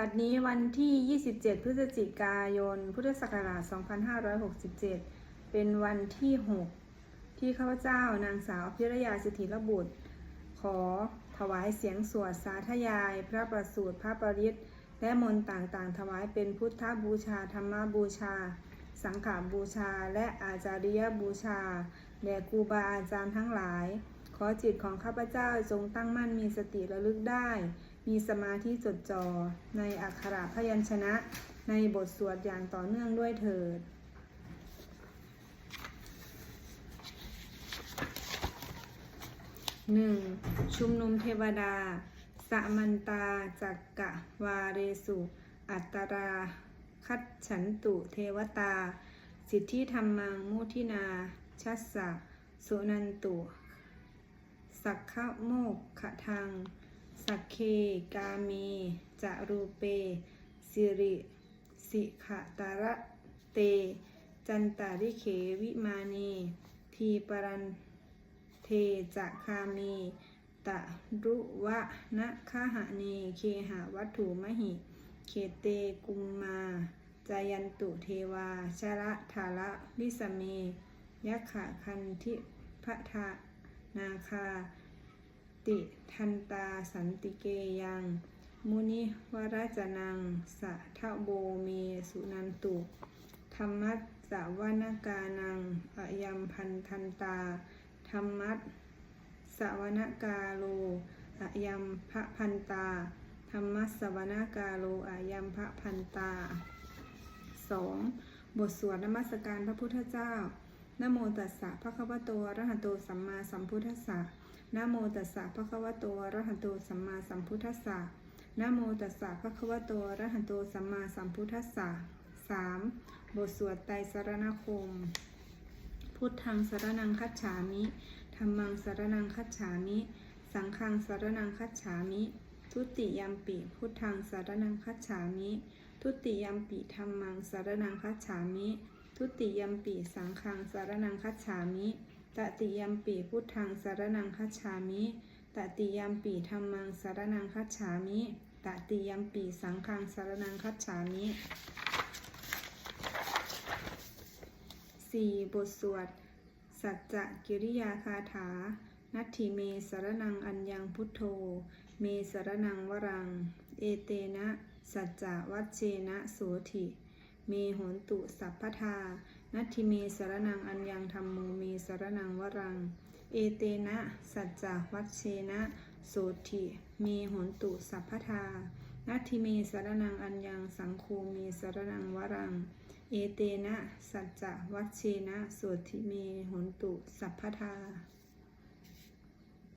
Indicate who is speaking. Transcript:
Speaker 1: บัดนี้วันที่ 27 พฤศจิกายน พุทธศักราช 2567 เป็นวันที่ 6 ที่ข้าพเจ้านางสาวพิรยาสิทธิระบุตร ขอถวายเสียงสวดสาธยาย พระประสูตรพระปริตและมนต์ต่างๆ ถวายเป็นพุทธบูชา ธรรมบูชา สังฆบูชา และอาจาริยบูชาแด่ครูบาอาจารย์ทั้งหลาย ขอจิตของข้าพเจ้าจงตั้งมั่นมีสติระลึกได้ มีสมาธิจดจ่อในอักขระพยัญชนะในบทสวดอย่างต่อเนื่องด้วยเถิดหนึ่งชุมนุมเทวดา สมันตาจักกะวาเรสุ อัตตราคัดฉันตุเทวตา สิทธิธรรมังมุทินา ชัสสะ สุนันตุ สักขะโมกขะทัง สักเค กาเมจะรูเป สิริ สิขะตาระเต จันตาริเขวิมานีทีปรันเทจะคามีตะรุวะนะคาหะเนเคหะวัตถุมหิ เขเตกุมมาจายันตุเทวาชระทาระวิสเมยักขะคันทิพะทะนาคา ติ ทันตาสันติเกยัง มุนิวราจนัง สะทะโบเมสุนันตุ ธรรมัสสะวนากานังอะยัมพันทันตา ธรรมัสสะวนากาโลอะยัมพระพันตา ธรรมัสสะวนากาโลอะยัมพระพันตา 2. บทสวดนมัสการพระพุทธเจ้า นโมตัสสะภะคะวะโตอระหะโตสัมมาสัมพุทธัสสะนโมตัสสะภะคะวะโตอระหะโตสัมมาสัมพุทธัสสะนโมตัสสะภะคะวะโตอระหะโตสัมมาสัมพุทธัสสะ 3. บทสวดไตรสรณคม พุทธังสรนังคัจฉามิธรรมังสรนังคัจฉามิ สังฆังสรนังคัจฉามิ ทุติยัมปิพุทธังสรนังคัจฉามิ ทุติยัมปิธรรมังสรนังคัจฉามิ ทุติยมปิสังฆังสารนังคัจฉามิตติยมปิพุทธังสารนังคัจฉามิตติยมปิธรรมังสารนังคัจฉามิตติยมปิสังฆังสารนังคัจฉามิ 4. บทสวด สัจจะกิริยาคาถา นัตถิเมสารนังอัญญังพุทโธ เมสารนังวรัง เอเตนะ สัจจะวัชเชนะโสถิ เมโหนตุสัพพทา นัตถิเมสรนังอัญญังธรรมโมเมสรนังวรัง เอเตนะ สัจจะวัชเชนะโสถิเมโหนตุสัพพทา นัตถิเมสรนังอัญญังสังโฆเมสารนังวรัง เอเตนะ สัจจะวัชเชนะโสธิเมโหนตุสัพพทา